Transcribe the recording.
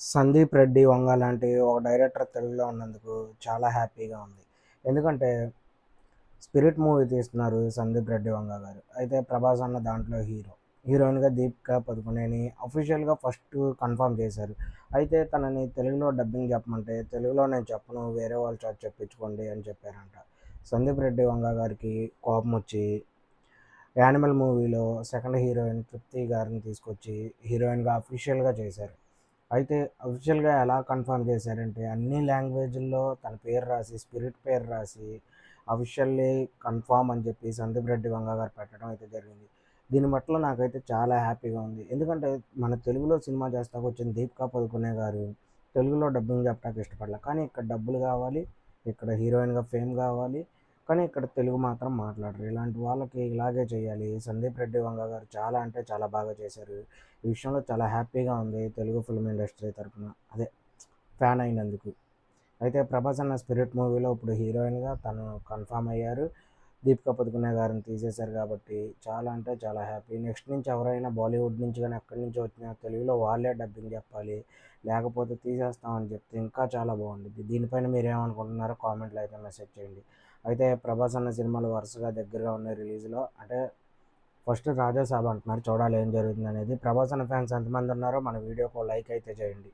సందీప్ రెడ్డి వంగ లాంటి ఒక డైరెక్టర్ తెలుగులో ఉన్నందుకు చాలా హ్యాపీగా ఉంది. ఎందుకంటే స్పిరిట్ మూవీ తీస్తున్నారు సందీప్ రెడ్డి వంగ గారు. అయితే ప్రభాస్ అన్న దాంట్లో హీరో. హీరోయిన్గా దీపిక పదుకునేని అఫీషియల్గా ఫస్ట్ కన్ఫర్మ్ చేశారు. అయితే తనని తెలుగులో డబ్బింగ్ చెప్పమంటే తెలుగులో నేను చెప్పను వేరే వాళ్ళు చేత చెప్పించుకోండి అని చెప్పారంట. సందీప్ రెడ్డి వంగ గారికి కోపం వచ్చి యానిమల్ మూవీలో సెకండ్ హీరోయిన్ తృప్తి గారిని తీసుకొచ్చి హీరోయిన్గా అఫీషియల్గా చేశారు. అయితే అఫీషియల్గా ఎలా కన్ఫర్మ్ చేశారంటే అన్ని లాంగ్వేజ్ల్లో తన పేరు రాసి స్పిరిట్ పేరు రాసి అఫీషియల్లీ కన్ఫామ్ అని చెప్పి సందీప్ రెడ్డి వంగ గారు పెట్టడం అయితే జరిగింది. దీని పట్ల నాకైతే చాలా హ్యాపీగా ఉంది. ఎందుకంటే మన తెలుగులో సినిమా చేస్తాకు వచ్చిన దీపికా పదుకునే గారు తెలుగులో డబ్బింగ్ చెప్పడానికి ఇష్టపడలే. కానీ ఇక్కడ డబ్బులు కావాలి ఇక్కడ హీరోయిన్గా ఫేమ్ కావాలి కానీ ఇక్కడ తెలుగు మాత్రం మాట్లాడరు. ఇలాంటి వాళ్ళకి ఇలాగే చేయాలి. సందీప్ రెడ్డి వంగ గారు చాలా అంటే చాలా బాగా చేశారు. ఈ విషయంలో చాలా హ్యాపీగా ఉంది తెలుగు ఫిల్మ్ ఇండస్ట్రీ తరఫున అదే ఫ్యాన్ అయినందుకు. అయితే ప్రభాస్ అన్న స్పిరిట్ మూవీలో ఇప్పుడు హీరోయిన్గా తను కన్ఫామ్ అయ్యారు. దీపికా పదుకునే గారిని తీసేశారు కాబట్టి చాలా అంటే చాలా హ్యాపీ. నెక్స్ట్ నుంచి ఎవరైనా బాలీవుడ్ నుంచి కానీ ఎక్కడి నుంచి వచ్చినా తెలుగులో వాళ్ళే డబ్బింగ్ చెప్పాలి లేకపోతే తీసేస్తామని చెప్తే ఇంకా చాలా బాగుంటుంది దీనిపైన మీరు ఏమనుకుంటున్నారో కామెంట్లో అయితే మెసేజ్ చేయండి. అయితే ప్రభాస్ అన్న సినిమాలు వరుసగా దగ్గరగా ఉన్నాయి రిలీజ్లో అంటే ఫస్ట్ రాజాసాబ్ అంటున్నారు చూడాలి ఏం జరుగుతుంది అనేది ప్రభాస్ అన్న ఫ్యాన్స్ ఎంతమంది ఉన్నారో మన వీడియోకి లైక్ అయితే చేయండి.